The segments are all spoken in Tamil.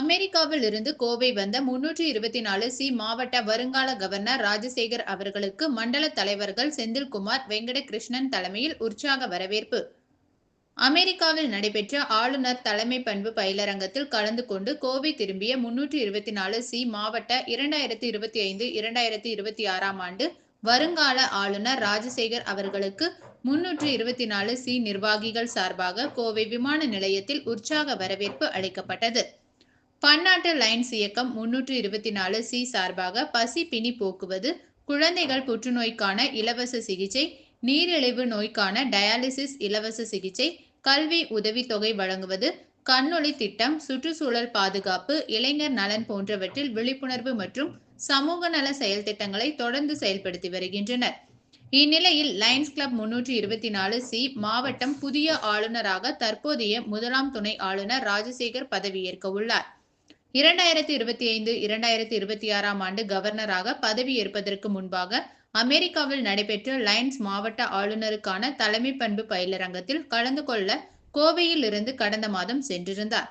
அமெரிக்காவில் இருந்து கோவை வந்த முன்னூற்றி இருபத்தி நாலு சி மாவட்ட வருங்கால கவர்னர் ராஜசேகர் அவர்களுக்கு மண்டல தலைவர்கள் செந்தில்குமார் வெங்கடகிருஷ்ணன் தலைமையில் உற்சாக வரவேற்பு. அமெரிக்காவில் நடைபெற்ற ஆளுநர் தலைமை பண்பு பயிலரங்கத்தில் கலந்து கொண்டு கோவை திரும்பிய முன்னூற்றி இருபத்தி நாலு சி மாவட்ட இரண்டாயிரத்தி இருபத்தி ஐந்து இரண்டாயிரத்தி இருபத்தி ஆறாம் ஆண்டு வருங்கால ஆளுநர் ராஜசேகர் அவர்களுக்கு முன்னூற்று இருபத்தி நாலு சி நிர்வாகிகள் சார்பாக கோவை விமான நிலையத்தில் உற்சாக வரவேற்பு அளிக்கப்பட்டது. பன்னாட்டு லைன்ஸ் இயக்கம் முன்னூற்று இருபத்தி நாலு சி சார்பாக பசி பிணி போக்குவது குழந்தைகள் புற்றுநோய்க்கான இலவச சிகிச்சை நீரிழிவு நோய்க்கான டயாலிசிஸ் இலவச சிகிச்சை கல்வி உதவித்தொகை வழங்குவது கண்ணொளி திட்டம் சுற்றுச்சூழல் பாதுகாப்பு இளைஞர் நலன் போன்றவற்றில் விழிப்புணர்வு மற்றும் சமூக நல செயல் திட்டங்களை தொடர்ந்து செயல்படுத்தி வருகின்றனர். இந்நிலையில் லயன்ஸ் கிளப் முன்னூற்றி இருபத்தி நாலு சி மாவட்டம் புதிய ஆளுநராக தற்போதைய முதலாம் துணை ஆளுநர் ராஜசேகர் பதவியேற்க உள்ளார். இரண்டாயிரத்தி இருபத்தி ஐந்து இரண்டாயிரத்தி இருபத்தி ஆறாம் ஆண்டு கவர்னராக பதவியேற்பதற்கு முன்பாக அமெரிக்காவில் நடைபெற்ற லயன்ஸ் மாவட்ட ஆளுநருக்கான தலைமை பண்பு பயிலரங்கத்தில் கலந்து கொள்ள கோவையில் இருந்து கடந்த மாதம் சென்றிருந்தார்.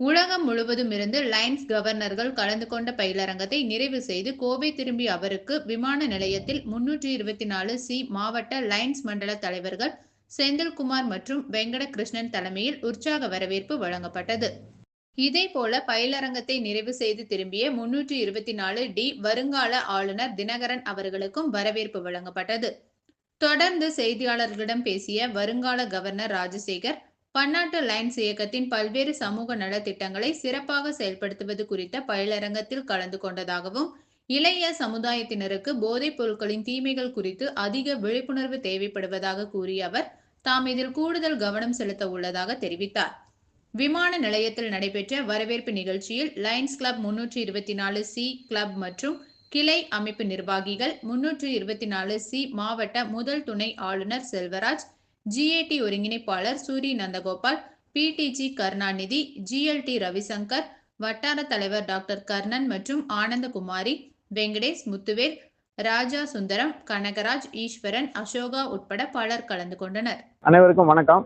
உலகம் முழுவதும் இருந்து லயன்ஸ் கவர்னர்கள் கலந்து கொண்ட பயிலரங்கத்தை நிறைவு செய்து கோவை திரும்பிய அவருக்கு விமான நிலையத்தில் முன்னூற்றி இருபத்தி நாலு சி மாவட்ட லயன்ஸ் மண்டல தலைவர்கள் செந்தில்குமார் மற்றும் வெங்கடகிருஷ்ணன் தலைமையில் உற்சாக வரவேற்பு வழங்கப்பட்டது. இதே போல பயிலரங்கத்தை நிறைவு செய்து திரும்பிய முன்னூற்றி இருபத்தி நாலு டி வருங்கால ஆளுநர் தினகரன் அவர்களுக்கும் வரவேற்பு வழங்கப்பட்டது. தொடர்ந்து செய்தியாளர்களிடம் பேசிய வருங்கால கவர்னர் ராஜசேகர் பன்னாட்டு லைன்ஸ் இயக்கத்தின் பல்வேறு சமூக நலத்திட்டங்களை சிறப்பாக செயல்படுத்துவது குறித்த பயிலரங்கத்தில் கலந்து கொண்டதாகவும் இளைய சமுதாயத்தினருக்கு போதைப் பொருட்களின் தீமைகள் குறித்து அதிக விழிப்புணர்வு தேவைப்படுவதாக கூறிய அவர் தாம் இதில் கூடுதல் கவனம் செலுத்த உள்ளதாக தெரிவித்தார். விமான நிலையத்தில் நடைபெற்ற வரவேற்பு நிகழ்ச்சியில் லயன்ஸ் கிளப் முன்னூற்றி இருபத்தி நாலு சி கிளப் மற்றும் கிளை அமைப்பு நிர்வாகிகள் முன்னூற்றி இருபத்தி நாலு சி மாவட்ட முதல் துணை ஆளுநர் செல்வராஜ் ஜிஏடி ஒருங்கிணைப்பாளர் சூரி நந்தகோபால் பிடிஜி கருணாநிதி ஜிஎல்டி ரவிசங்கர் வட்டார தலைவர் டாக்டர் கர்ணன் மற்றும் ஆனந்தகுமாரி வெங்கடேஷ் முத்துவேல் ராஜா சுந்தரம் கனகராஜ் ஈஸ்வரன் அசோகா உட்பட பலர் கலந்து கொண்டனர். அனைவருக்கும் வணக்கம்.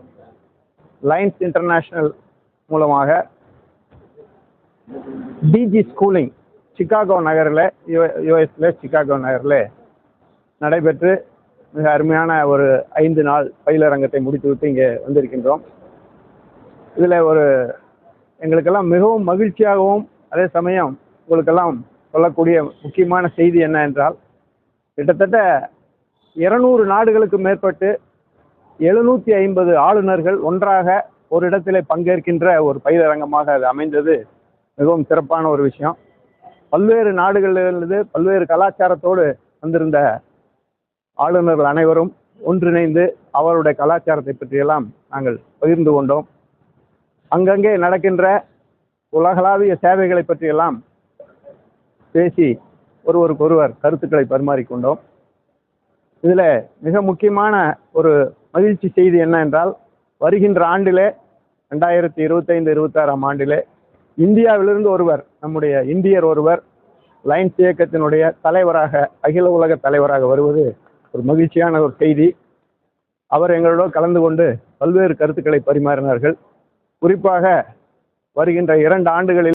லைன்ஸ் இன்டர்நேஷனல் மூலமாக டிஜி ஸ்கூலிங் சிக்காகோ நகரில் யுஎஸ்ல சிக்காகோ நகரில் நடைபெற்று மிக அருமையான ஒரு ஐந்து நாள் பயிலரங்கத்தை முடித்துவிட்டு இங்கே வந்திருக்கின்றோம். இதில் ஒரு எங்களுக்கெல்லாம் மிகவும் மகிழ்ச்சியாகவும் அதே சமயம் உங்களுக்கெல்லாம் சொல்லக்கூடிய முக்கியமான செய்தி என்ன என்றால் கிட்டத்தட்ட இருநூறு நாடுகளுக்கு மேற்பட்டு எழுநூற்றி ஐம்பது ஆளுநர்கள் ஒன்றாக ஒரு இடத்திலே பங்கேற்கின்ற ஒரு பயிரங்கமாக அது அமைந்தது. மிகவும் சிறப்பான ஒரு விஷயம். பல்வேறு நாடுகளிலிருந்து பல்வேறு கலாச்சாரத்தோடு வந்திருந்த ஆளுநர்கள் அனைவரும் ஒன்றிணைந்து அவருடைய கலாச்சாரத்தை பற்றியெல்லாம் நாங்கள் பகிர்ந்து கொண்டோம். அங்கங்கே நடக்கின்ற உலகளாவிய சேவைகளை பற்றியெல்லாம் பேசி ஒருவருக்கொருவர் கருத்துக்களை பரிமாறிக்கொண்டோம் இதில் மிக முக்கியமான ஒரு மகிழ்ச்சி செய்தி என்ன என்றால் வருகின்ற ஆண்டிலே ரெண்டாயிரத்தி இருபத்தைந்து இருபத்தாறாம் ஆண்டிலே இந்தியாவிலிருந்து ஒருவர் நம்முடைய இந்தியர் ஒருவர் லைன்ஸ் இயக்கத்தினுடைய தலைவராக அகில உலக தலைவராக வருவது ஒரு மகிழ்ச்சியான ஒரு செய்தி. அவர் எங்களோடு கலந்து கொண்டு பல்வேறு கருத்துக்களை பரிமாறினார்கள். குறிப்பாக வருகின்ற இரண்டு ஆண்டுகளில்